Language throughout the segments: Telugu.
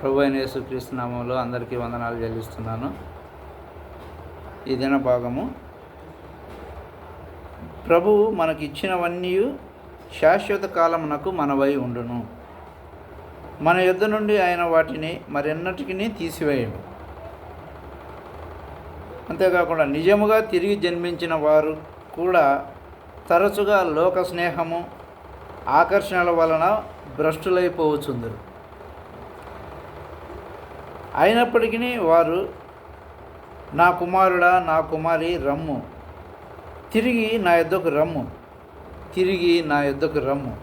ప్రభు అయిన యేసుక్రీస్తు నామంలో అందరికీ వందనాలు చెల్లిస్తున్నాను. ఈ దిన భాగము. ప్రభువు మనకి ఇచ్చినవన్నీ శాశ్వత కాలమునకు మనవై ఉండును. మన యుద్ధ నుండి ఆయన వాటిని మరెన్నటికి తీసివేయడు అంతేకాకుండా నిజముగా తిరిగి జన్మించిన వారు కూడా తరచుగా లోక స్నేహము ఆకర్షణల వలన భ్రష్టులైపోవచ్చుందరు. అయినప్పటికీ వారు నా కుమారుడా నా కుమారి రమ్ము. తిరిగి నా యొద్దకు రమ్ము. తిరిగి నా యొద్దకు రమ్ము.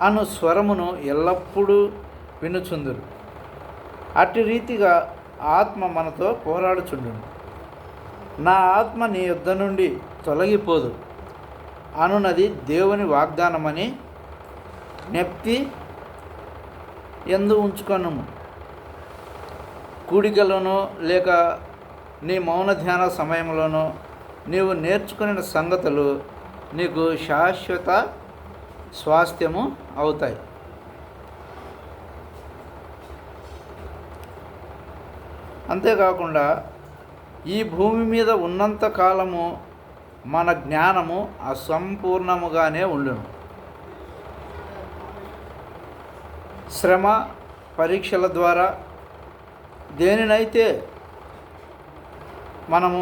అను స్వరమును ఎల్లప్పుడూ వినుచుందురు. అట్టి రీతిగా ఆత్మ మనతో పోరాడుచుండును. నా ఆత్మ నీ యుద్ధ నుండి తొలగిపోదు. అనున్నది దేవుని వాగ్దానమని నెప్పి ఎందు ఉంచుకొనము. కూడికలోనో లేక నీ మౌన ధ్యాన సమయంలోనో నీవు నేర్చుకునే సంగతులు నీకు శాశ్వత స్వాస్థ్యము అవుతాయి. అంతేకాకుండా ఈ భూమి మీద ఉన్నంత కాలము మన జ్ఞానము అసంపూర్ణముగానే ఉండును. శ్రమ పరీక్షల ద్వారా దేనినైతే మనము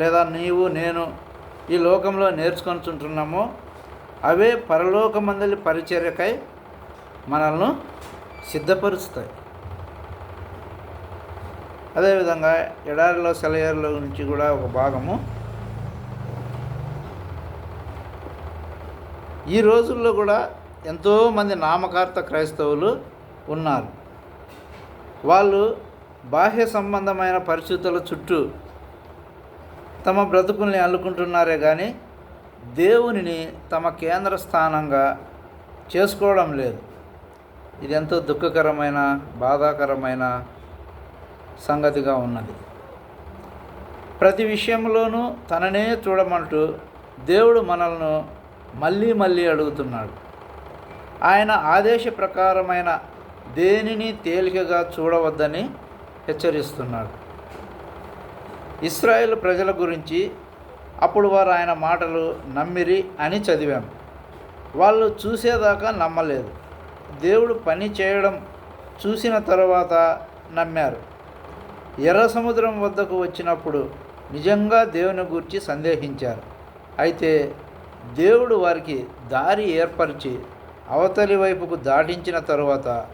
లేదా నీవు నేను ఈ లోకంలో నేర్చుకొనిచుంటున్నామో అవే పరలోకమందలి పరిచర్యకై మనల్ని సిద్ధపరుస్తాయి. అదేవిధంగా ఎడారిలో సెలయేరుల నుంచి కూడా ఒక భాగము. ఈ రోజుల్లో కూడా ఎంతోమంది నామకార్త క్రైస్తవులు ఉన్నారు. వాళ్ళు బాహ్య సంబంధమైన పరిస్థితుల చుట్టూ తమ బ్రతుకుల్ని అల్లుకుంటున్నారే కానీ దేవునిని తమ కేంద్ర స్థానంగా చేసుకోవడం లేదు. ఇది ఎంతో దుఃఖకరమైన బాధాకరమైన సంగతిగా ఉన్నది. ప్రతి విషయంలోనూ తననే చూడమంటూ దేవుడు మనల్ని మళ్ళీ మళ్ళీ అడుగుతున్నాడు. ఆయన ఆదేశ ప్రకారమైన దేనిని తేలికగా చూడవద్దని హెచ్చరిస్తున్నాడు. ఇస్రాయేల్ ప్రజల గురించి అప్పుడు వారు ఆయన మాటలు నమ్మిరి అని చదివాం. వాళ్ళు చూసేదాకా నమ్మలేదు. దేవుడు పని చేయడం చూసిన తర్వాత నమ్మారు. ఎర్ర సముద్రం వద్దకు వచ్చినప్పుడు నిజంగా దేవుని గురించి సందేహించారు. అయితే దేవుడు వారికి దారి ఏర్పరిచి అవతలి వైపుకు దాటించిన తరువాత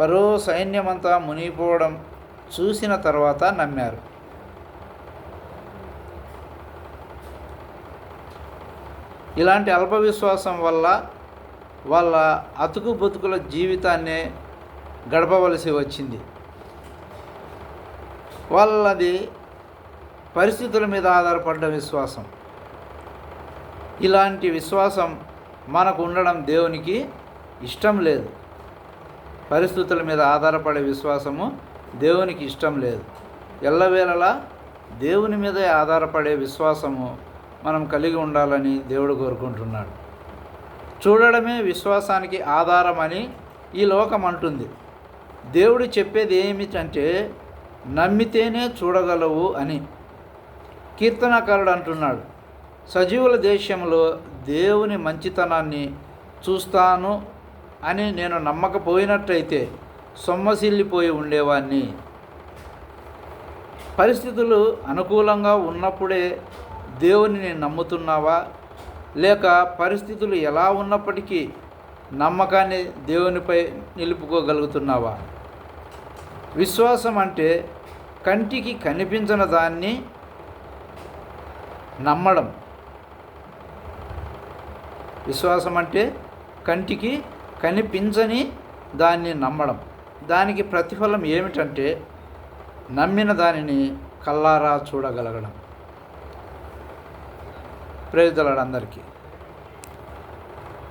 పరో సైన్యమంతా మునిగిపోవడం చూసిన తర్వాత నమ్మారు. ఇలాంటి అల్ప విశ్వాసం వల్ల వాళ్ళ అతుకు బతుకుల జీవితాన్నే గడపవలసి వచ్చింది. వాళ్ళది పరిస్థితుల మీద ఆధారపడ్డ విశ్వాసం. ఇలాంటి విశ్వాసం మనకు ఉండడం దేవునికి ఇష్టం లేదు. పరిస్థితుల మీద ఆధారపడే విశ్వాసము దేవునికి ఇష్టం లేదు. ఎల్లవేళలా దేవుని మీదే ఆధారపడే విశ్వాసము మనం కలిగి ఉండాలని దేవుడు కోరుకుంటున్నాడు. చూడడమే విశ్వాసానికి ఆధారమని ఈ లోకం అంటుంది. దేవుడు చెప్పేది ఏమిటంటే నమ్మితేనే చూడగలవు అని కీర్తనకారుడు అంటున్నాడు. సజీవుల దేశంలో దేవుని మంచితనాన్ని చూస్తాను అని నేను నమ్మకపోయినట్టయితే సొమ్మసిల్లిపోయి ఉండేవాడిని పరిస్థితులు అనుకూలంగా ఉన్నప్పుడే దేవునిని నమ్ముతున్నావా? లేక పరిస్థితులు ఎలా ఉన్నప్పటికీ నమ్మకాన్ని దేవునిపై నిలుపుకోగలుగుతున్నావా? విశ్వాసం అంటే కంటికి కనిపించిన దాన్ని నమ్మడం. విశ్వాసం అంటే కంటికి కనిపించని దాన్ని నమ్మడం. దానికి ప్రతిఫలం ఏమిటంటే నమ్మిన దానిని కల్లారా చూడగలగడం. ప్రేరితలాడు అందరికీ.